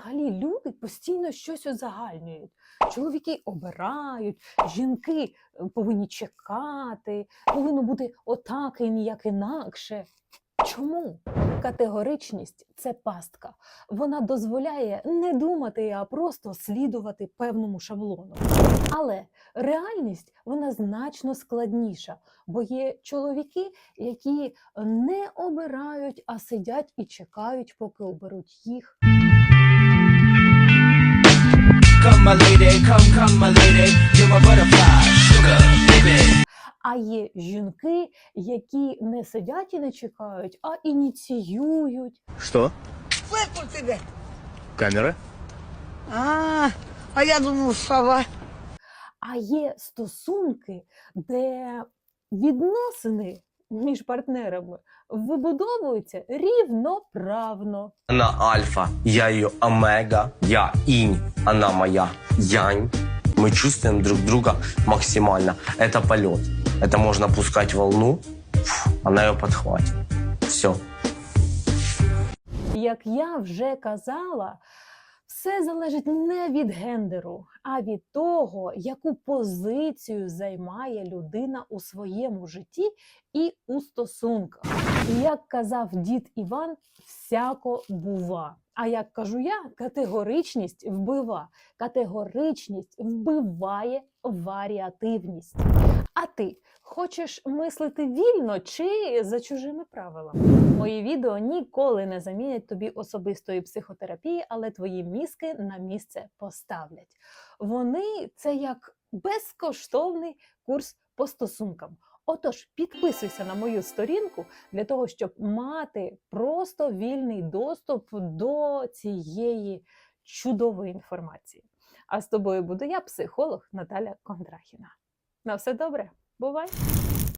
взагалі люди постійно щось узагальнюють. Чоловіки обирають, жінки е, повинні чекати, повинно бути отак і ніяк інакше. Чому? Категоричність це пастка. Вона дозволяє не думати, а просто слідувати певному шаблону. Але реальність вона значно складніша, бо є чоловіки, які не обирають, а сидять і чекають, поки оберуть їх. My lady, come, come, my lady. You're my butterfly, sugar, baby. А є жінки, які не сидять і не чекають, а ініціюють. Что? Фыркнул тебе. Камера? А, а я думал, сова. А є стосунки, де відносини між партнерами вибудовуються рівноправно. Она альфа, я ее омега, я инь, она моя янь. Мы чувствуем друг друга максимально. Это полет. Это можно пускать волну, фу, она ее подхватит. Все. Як я вже казала, все залежить не від гендеру, а від того, яку позицію займає людина у своєму житті і у стосунках. Як казав дід Іван, всяко бува. А як кажу я, категоричність вбива. Категоричність вбиває варіативність. А ти хочеш мислити вільно чи за чужими правилами? Мої відео ніколи не замінять тобі особистої психотерапії, але твої мізки на місце поставлять. Вони це як безкоштовний курс по стосункам. Отож, підписуйся на мою сторінку для того, щоб мати просто вільний доступ до цієї чудової інформації. А з тобою буду я, психолог Наталя Кондрахіна. На все добре, бувай!